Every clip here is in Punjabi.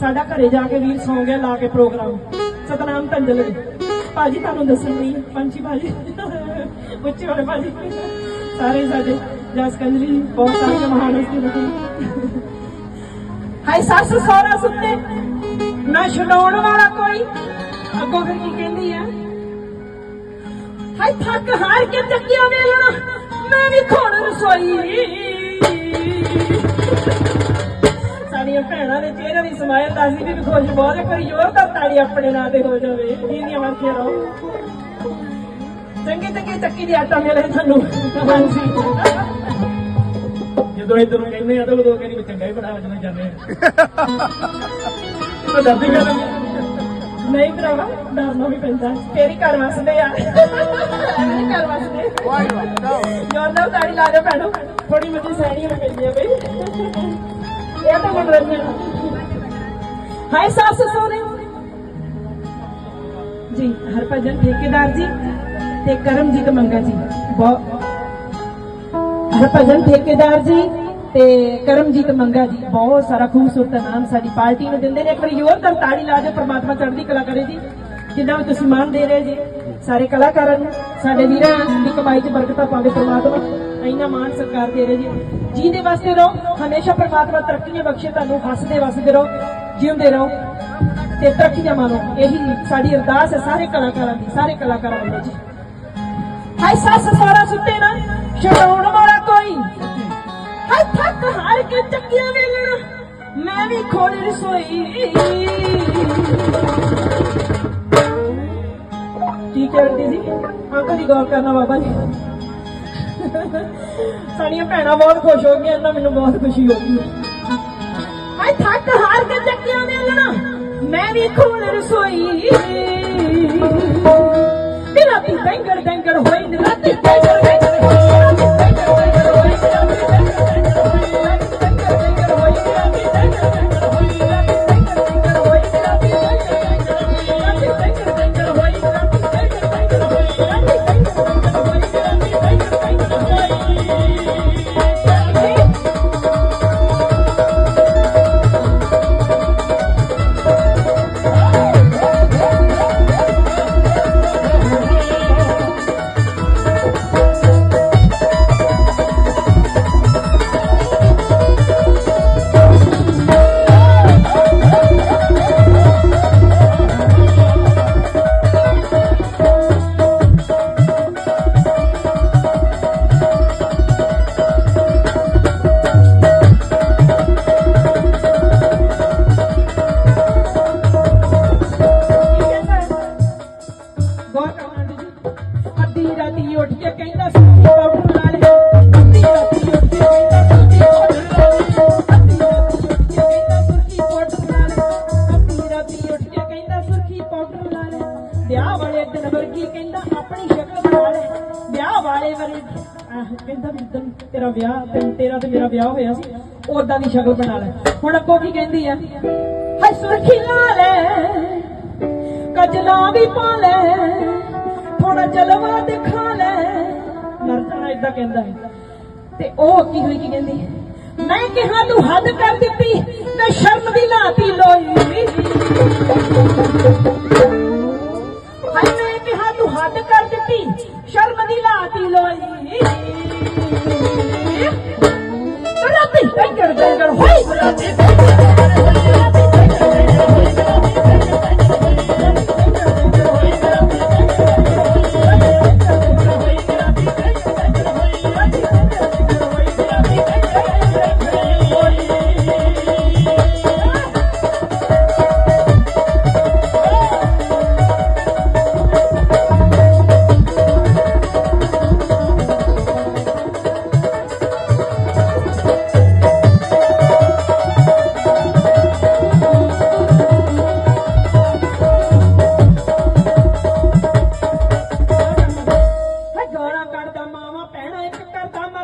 ਸਾਡਾ ਘਰੇ ਜਾ ਕੇ ਵੀਰ ਸੌਂ ਗਿਆ, ਲਾ ਕੇ ਪ੍ਰੋਗਰਾਮ। ਸਤਨਾਮ ਤੰਜਲ ਜੀ। ਭਾਜੀ, ਤੁਹਾਨੂੰ ਦੱਸਣ ਲਈ ਪੰਛੀ ਭਾਜੀ। ਉੱਚੇ ਵਾਲੇ ਭਾਜੀ। ਸਾਰੇ ਸਾਡੇ ਜਸ ਕੰਜਲੀ ਬਹੁਤ ਸਾਰੇ ਮਹਾਨ ਹਸਤੀ ਨੇ। ਹਾਈ ਸੱਸ ਸੋਹਰਾ ਸੁੱਤੇ। ਨਾ ਛਡਾਉਣ ਵਾਲਾ ਕੋਈ। ਅੱਗੋਂ ਫਿਰ ਕੀ ਕਹਿੰਦੀ ਆ? ਹਾਈ ਥੱਕ ਹਾਰ ਕੇ ਚੱਕਿਆ ਵੇਲਣਾ। ਮੈਂ ਵੀ ਖੋਣ ਰਸੋਈ। ਸਾਡੀਆਂ ਭੈਣਾਂ ਦੇ ਚਿਹਰੇ ਦੀ ਸਮਾਇਲ ਦੱਸਦੀ ਵੀ ਖੁਸ਼ ਬਹੁਤ ਹੈ ਕੋਈ ਜ਼ੋਰ ਤਾਂ ਤਾੜੀ ਆਪਣੇ ਨਾਂ ਤੇ ਹੋ ਜਾਵੇ। ਇਹਦੀਆਂ ਵਰਖੀਆਂ ਰਹੋ। ਚੰਗੀ ਚੰਗੀ ਚੱਕੀ ਦੀ ਆਟਾ ਮਿਲੇ ਤੁਹਾਨੂੰ। ਹਾਂਜੀ। ਜਦੋਂ ਇਧਰ ਨੂੰ ਕਹਿੰਦੇ ਆ ਤਾਂ ਉਦੋਂ ਕਹਿੰਦੀ ਚੰਗਾ ਹੀ ਬੜਾ ਵਜਣਾ ਜਾਂਦੇ ਆ। ਤਾਂ ਡਰਦੀ ਗੱਲ ਨਹੀਂ ਭਰਾਵਾ ਡਰਨਾ ਵੀ ਪੈਂਦਾ। ਤੇਰੀ ਘਰ ਵਸਦੇ ਆ। ਤੇਰੀ ਘਰ ਵਸਦੇ। ਜੋਰ ਨਾਲ ਤਾੜੀ ਲਾ ਦੇ ਭੈਣੋ। ਥੋੜੀ ਮੱਤੀ ਸਹਿਣੀ ਹੋ ਪੈਂਦੀ ਆ ਬਈ। ਇਹ ਤਾਂ ਮਨੋਰੰਜਨ ਹਾਏ, ਸੱਸ ਸੋਹਰੇ। ਜੀ, ਹਰਭਜਨ ਠੇਕੇਦਾਰ ਜੀ ਤੇ ਕਰਮਜੀਤ ਮੰਗਾ ਜੀ। ਬਹੁਤ ਹਰਭਜਨ ਠੇਕੇਦਾਰ ਜੀ ਤੇ ਕਰਮਜੀਤ ਮੰਗਾ ਜੀ। ਬਹੁਤ ਸਾਰਾ ਖੂਬਸੂਰਤ ਨਾਮ ਸਾਡੀ ਪਾਰਟੀ ਨੂੰ ਦਿੰਦੇ ਨੇ। ਇੱਕ ਵਾਰੀ ਹੋਰ ਤਾਂ ਤਾੜੀ ਲਾ ਦਿਓ ਪ੍ਰਮਾਤਮਾ ਚੜ੍ਹਦੀ ਕਲਾ ਕਰੇ ਜੀ। ਜਿੱਦਾਂ ਵੀ ਤੁਸੀਂ ਮਾਨ ਦੇ ਰਹੇ ਜੀ, ਸਾਰੇ ਕਲਾਕਾਰਾਂ ਨੂੰ, ਸਾਡੇ ਵੀਰਾਂ ਦੀ ਕਮਾਈ 'ਚ ਬਰਕਤਾਂ ਪਾਵੇ ਪ੍ਰਮਾਤਮਾ। ਇੰਨਾ ਮਾਨ ਸਰਕਾਰ ਦੇ ਰਹੇ ਜੀ। ਜੀਂਦੇ ਵਾਸਤੇ ਰਹੋ, ਹਮੇਸ਼ਾ ਪ੍ਰਮਾਤਮਾ ਤਰੱਕੀਆਂ ਬਖਸ਼ੇ, ਤੁਹਾਨੂੰ ਹੱਸਦੇ ਵਸਦੇ ਰਹੋ, ਜਿਉਂਦੇ ਰਹੋ ਤੇ ਤਰੱਕੀਆਂ ਮਾਣੋ ਇਹੀ ਸਾਡੀ ਅਰਦਾਸ ਹੈ ਸਾਰੇ ਕਲਾਕਾਰਾਂ ਦੀ, ਸਾਰੇ ਕਲਾਕਾਰਾਂ ਵੱਲੋਂ ਜੀ। ਹਾਏ ਸੱਸ ਸੋਹਰਾ ਸੁੱਤੇ ਨਾ, ਛਡਾਉਣ ਵਾਲਾ ਕੋਈ। ਹਾਏ ਥੱਕ ਹਾਰ ਕੇ ਚੱਕੀਆਂ ਵੇਲਣਾ, ਮੈਂ ਵੀ ਖੋਲ ਰਸੋਈ। ਕੀ ਕਰਦੇ ਜੀ, ਅੰਕਲ ਦੀ ਗੌਰ ਕਰਨਾ ਬਾਬਾ ਜੀ। ਸਾਡੀਆਂ ਭੈਣਾਂ ਬਹੁਤ ਖੁਸ਼ ਹੋ ਗਈਆਂ ਇਹਨਾਂ ਮੈਨੂੰ ਬਹੁਤ ਖੁਸ਼ੀ ਹੋ ਗਈ। ਹਾਏ, ਥੱਕ ਹਾਰ ਕੇ ਚੱਕੀਆਂ ਵੇਲਣਾ ਮੈਂ ਵੀ ਖੋਲ ਰਸੋਈ। ਤੇਰਾ ਰਾਤੀ ਡੰਗਰ ਡੰਗਰ ਹੋਈ ਨੀ ਅੱਧੀ ਰਾਤੀ ਉੱਠ ਕੇ ਕਹਿੰਦਾ ਸੁੱਕੀ ਪਾਊਡਰ ਲਾ ਲੈ ਅੱਧੀ ਰਾਤੀ ਉੱਠ ਕੇ ਕਹਿੰਦਾ ਸੁੱਕੀ ਪਾਊਡਰ ਲਾ ਲੈ ਅੱਧੀ ਰਾਤੀ ਉੱਠ ਕੇ ਕਹਿੰਦਾ ਸੁੱਕੀ ਪਾਊਡਰ ਲਾ ਲੈ ਅੱਧੀ ਰਾਤੀ ਉੱਠ ਕੇ ਕਹਿੰਦਾ, ਸੁਰਖੀ ਪਾਊਡਰ ਲਾ ਲੈ ਵਿਆਹ ਵਾਲੇ ਦਿਨ ਵਰਗੀ ਕਹਿੰਦਾ, ਆਪਣੀ ਸ਼ਕਲ ਬਣਾ ਲੈ ਵਿਆਹ ਵਾਲੇ ਵਰਗੀ ਕਹਿੰਦਾ ਵੀ ਜਦੋਂ ਤੇਰਾ ਵਿਆਹ ਤੇ ਤੇਰਾ ਤੇ ਮੇਰਾ ਵਿਆਹ ਹੋਇਆ ਸੀ ਉਦਾਂ ਦੀ ਸ਼ਕਲ ਬਣਾ ਲੈ। ਹੁਣ ਅੱਗੋਂ ਕੀ ਕਹਿੰਦੀ ਆ ਹਾਏ, ਸੁਰਖੀ ਲਾ ਲੈ ਕਜਲਾ ਵੀ ਪਾ ਲੈ। ਥੋੜਾ ਜਲਵਾ ਦਿਖਾ ਲੈ। ਨਰਤਨਾ ਇਦਾਂ ਕਹਿੰਦਾ ਹੈ। ਤੇ ਉਹ ਕੀ ਹੋਈ, ਕੀ ਕਹਿੰਦੀ ਮੈਂ ਕਿਹਾ ਤੂੰ ਹੱਦ ਕਰ ਦਿੱਤੀ। ਮੈਂ ਸ਼ਰਮ ਦੀ ਲਾਤੀ, ਲੋਈ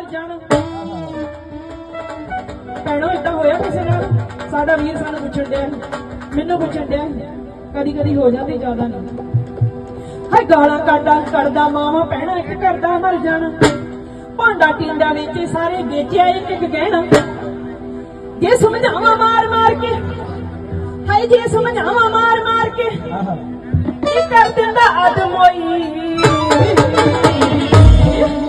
ਮਰ ਜਾਣਾ। ਭੈਣੋ ਇਦਾਂ ਹੋਇਆ ਕਿਸੇ ਨਾਲ? ਸਾਡਾ ਵੀਰ ਸਾਨੂੰ ਪੁੱਛਣ ਡਿਆ ਮੈਨੂੰ ਪੁੱਛਣ ਡਿਆ ਕਦੀ ਕਦੀ ਹੋ ਜਾਂਦੀ, ਜ਼ਿਆਦਾ ਨਹੀਂ। ਹੈ ਗਾਲਾਂ ਕੱਢਦਾ ਕੱਢਦਾ ਮਾਵਾ, ਭੈਣਾ ਇੱਕ ਕਰਦਾ ਮਰ ਜਾਣਾ। ਭਾਂਡਾ ਟਿੰਡਾ ਵਿੱਚ ਸਾਰੇ ਵੇਚਿਆ ਇੱਕ ਇੱਕ ਕਹਿਣਾ ਜੇ ਸਮਝਾਵਾਂ ਮਾਰ ਮਾਰ ਕੇ, ਹਾਏ, ਜੇ ਸਮਝਾਵਾਂ ਮਾਰ ਮਾਰ ਕੇ ਆਹਾ ਕੀ ਕਰ ਦਿੰਦਾ ਅਦਮੋਈ ਹਾਏ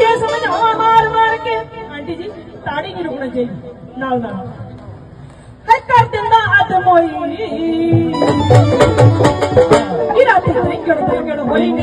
ਜੇ ਸਮਝਾਵਾਂ ਮਾਰ ਮਾਰ ਕੇ। ਆਂਟੀ ਜੀ ਤਾੜੀ ਨਹੀਂ ਰੁਕਣਾ ਚਾਹੀਦੀ ਨਾਲ ਨਾਲ। ਹਾਏ ਕਰ ਦਿੰਦਾ ਅਦਮੋਈ ਇਹ ਰਾਤੀ ਤਰੀਕੜ ਤਰੀਕੜ ਹੋਈ। ਨੀ